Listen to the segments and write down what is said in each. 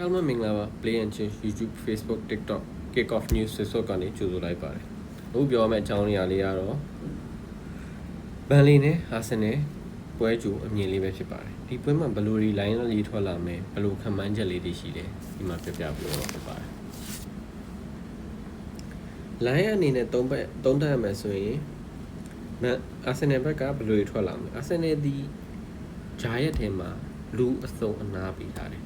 အားလုံးမင်္ဂလာပါ Play and Change YouTube Facebook TikTok Kick Off News ဆွဆိုကနေကြိုဆိုလိုက်ပါတယ်အခုပြောမယ့်အကြောင်းအရာလေးကတော့ဘန်လီနဲ့အာဆင်နယ်ပွဲကြိုအမြင်လေးပဲဖြစ်ပါတယ်ဒီပွဲမှာဘယ်လိုဒီ line လေးထွက်လာမယ်ဘယ်လိုခံမှန်းချက်လေးတွေရှိလဲဒီမှာပြပြပြလို့ဖြစ်ပါတယ် line အနေနဲ့သုံးပတ်သုံးတတ်ရမယ်ဆိုရင်မအာဆင်နယ်ဘက်ကဘယ်လိုထွက်လာမလဲအာဆင်နယ်ဒီဂျာရက်ထဲမှာလူအစုံအနာပေးထားတယ်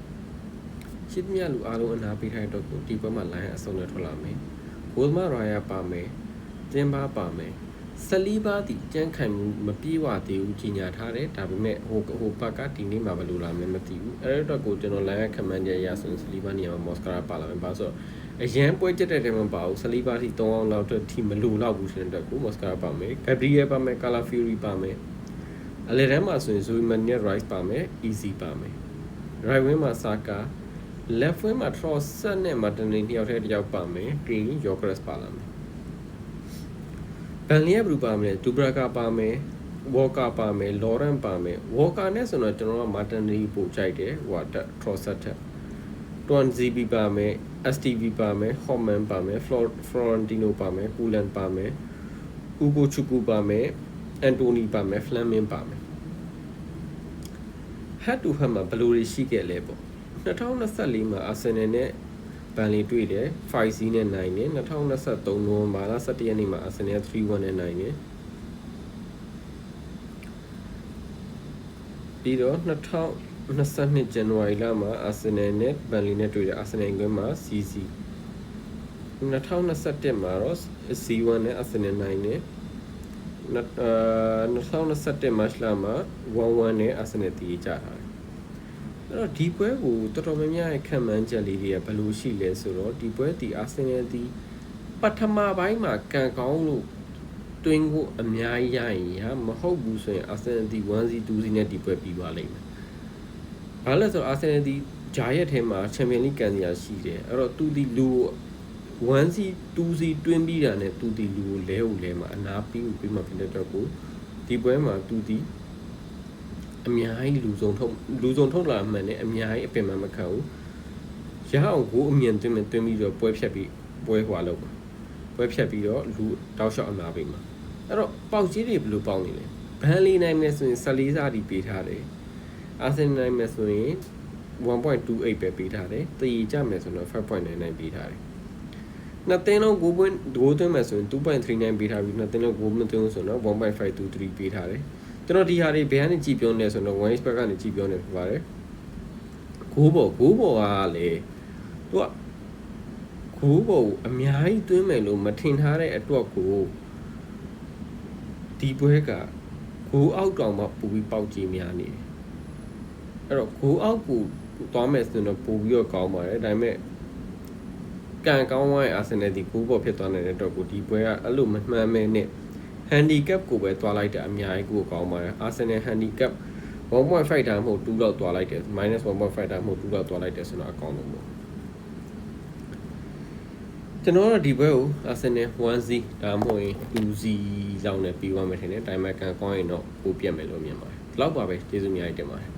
ရှစ်မြလူအားလုံးအနာပေးထားတဲ့တော့ကိုဒီဘက်မှာ line အဆုံးနဲ့ထွက်လာမယ်။ဂိုးမရာယာပါမယ်။ကျင်းပါပါမယ်။ဆလီဘာဒီကြမ်းခံမှုမပြေဝသေးဘူးကြီးညာထားတယ်ဒါပေမဲ့ဟိုဟိုဘက်ကဒီနေ့မှာဘယ်လိုလာမလဲမသိဘူးအဲ့တော့ကိုကျွန်တော် line ခမန်ကြရဆိုရင်ဆလီဘာနေရာမှာမော်စကာပါလာမယ်ဘာလို့ဆိုတော့အရန်ပွဲကျက်တဲ့တဲမှာပါဘူးဆလီဘာထိ3အောင်လောက်တော့ထိမလိုတော့ဘူးရှင်တဲ့ကိုမော်စကာပါမယ်ဂက်ဘရီယယ်ပါမယ်ကာလာဖီရီပါမယ်အလေထဲမှာဆိုရင်ဇူမန်နီရိုက်ပါမယ် easy ပါမယ် right wing မှာစာကာ left wing မှာ Tross ဆက်နဲ့ Martinelli နှစ်ယောက်တည်းတစ်ယောက်ပါမယ် Green Yogres ပါလာမယ်ဘန်လီယဘလူပါမယ်ဒူဘရာကာပါမယ်ဝေါ်ကာပါမယ်လော်ရန်ပါမယ်ဝေါ်ကာနဲ့ဆိုတော့ကျွန်တော်က Martinelli ပို့ကြိုက်တယ်ဟိုက Tross ဆက်ထက် 2GB ပါမယ် STV ပါမယ် Homan ပါမယ် Florentino ပါမယ် Kulan ပါမယ် Ugo Chuku ပါမယ် Anthony ပါမယ် Flaming ပါမယ် head to head မှာဘယ်လိုတွေရှိခဲ့လဲပေါ့ 2024မှာအာဆင်နယ်နဲ့ဘန်လီတွေ့တယ်5-0နဲ့နိုင်တယ်2023နိုဝင်ဘာလ17ရက်နေ့မှာအာဆင်နယ်3-1နဲ့နိုင်တယ်ပြီးတော့2022ဇန်နဝါရီလမှာအာဆင်နယ်နဲ့ဘန်လီနဲ့တွေ့တယ်အာဆင်နယ်ကွင်းမှာ CC 2021မှာတော့ C1 နဲ့အာဆင်နယ်နိုင်တယ်2021 match လာမှာ1-1နဲ့အာဆင်နယ်တည်ကြတာ အဲ့တော့ဒီပွဲကိုတော်တော်များများရဲ့ခံမှန်းချက်လေးတွေကဘယ်လိုရှိလဲဆိုတော့ဒီပွဲဒီအာဆင်နယ်ဒီပထမပိုင်းမှာကန်ကောင်းလို့တွင်းကိုအများကြီးရရင်ဟာမဟုတ်ဘူးဆိုရင်အာဆင်နယ်ဒီ1-0 2-0နဲ့ဒီပွဲပြီးသွားလိမ့်မယ်။ဘာလဲဆိုတော့အာဆင်နယ်ဒီဂျာရက်ထဲမှာချန်ပီယံလိကန်စီယာရှိတယ်။အဲ့တော့သူဒီလူ1-0 2-0တွင်းပြီးတာနဲ့သူဒီလူကိုလဲကိုလဲမှာအနာပြီးပြီးမှဖြစ်တဲ့တော့ကိုဒီပွဲမှာသူဒီ အများကြီးလူစုံထုတ်လူစုံထုတ်လာမှန်တယ်အများကြီးအပင်မမခံဘူးရအောင်ကိုအမြင်သွင်းမယ်သွင်းပြီးတော့ပွဲဖြတ်ပြီးပွဲဟွာလောက်ပါပွဲဖြတ်ပြီးတော့လူတောက်လျှောက်အနာပေးမှာအဲ့တော့ပေါက်ကြီးတွေဘယ်လိုပေါက်နေလဲဘန်လီနိုင်မယ်ဆိုရင်14စားတီပေးထားတယ်အာဆင်နယ်နိုင်မယ်ဆိုရင်1.28ပဲပေးထားတယ်တည်ကြမယ်ဆိုတော့5.99ပေးထားတယ်နှစ်သင်းလုံး6 point 6သွင်းမယ်ဆိုရင်2.39ပေးထားပြီးနှစ်သင်းလုံး6မသွင်းဆိုတော့1.523ပေးထားတယ် ကျွန်တော်ဒီဟာတွေဘယ်ကနေကြည့်ပြောနေဆိုတော့ one expert ကနေကြည့်ပြောနေဖြစ်ပါတယ်ဂိုးပေါ်ဂိုးပေါ်ကလေသူကဂိုးပေါ်အများကြီးသွင်းမယ်လို့မထင်ထားတဲ့အတွက်ကိုဒီပွဲကဂိုးအောက်တောင်မှပူပြီးပေါက်ကြီးများနေတယ်အဲ့တော့ဂိုးအောက်ကိုသွားမယ်ဆိုတော့ပူပြီးတော့ကောင်းပါတယ်ဒါပေမဲ့ကန်ကောင်းသွားရဲ့အာဆင်နယ်ဒီဂိုးပေါ်ဖြစ်သွားနေတဲ့အတွက်ကိုဒီပွဲကအဲ့လိုမမှန်မဲနဲ့ handicap ကိုပဲတွားလိုက်တာအများကြီးကိုကောင်းပါတယ် Arsenal handicap 1.5တာမဟုတ်2လောက်တွားလိုက်တယ် -1.5 တာမဟုတ်2လောက်တွားလိုက်တယ်ဆိုတော့အကောင်းဆုံးပေါ့ကျွန်တော်တို့ဒီဘက်ကို Arsenal 1-0ဒါမှမဟုတ်ရင်2-0လောက်နဲ့ပြီးသွားမယ်ထင်တယ်တိုင်မကန်ကောင်းရင်တော့ပိုပြတ်မယ်လို့မြင်ပါတယ်ဒီလောက်ပါပဲကျေးဇူးအများကြီးတင်ပါတယ်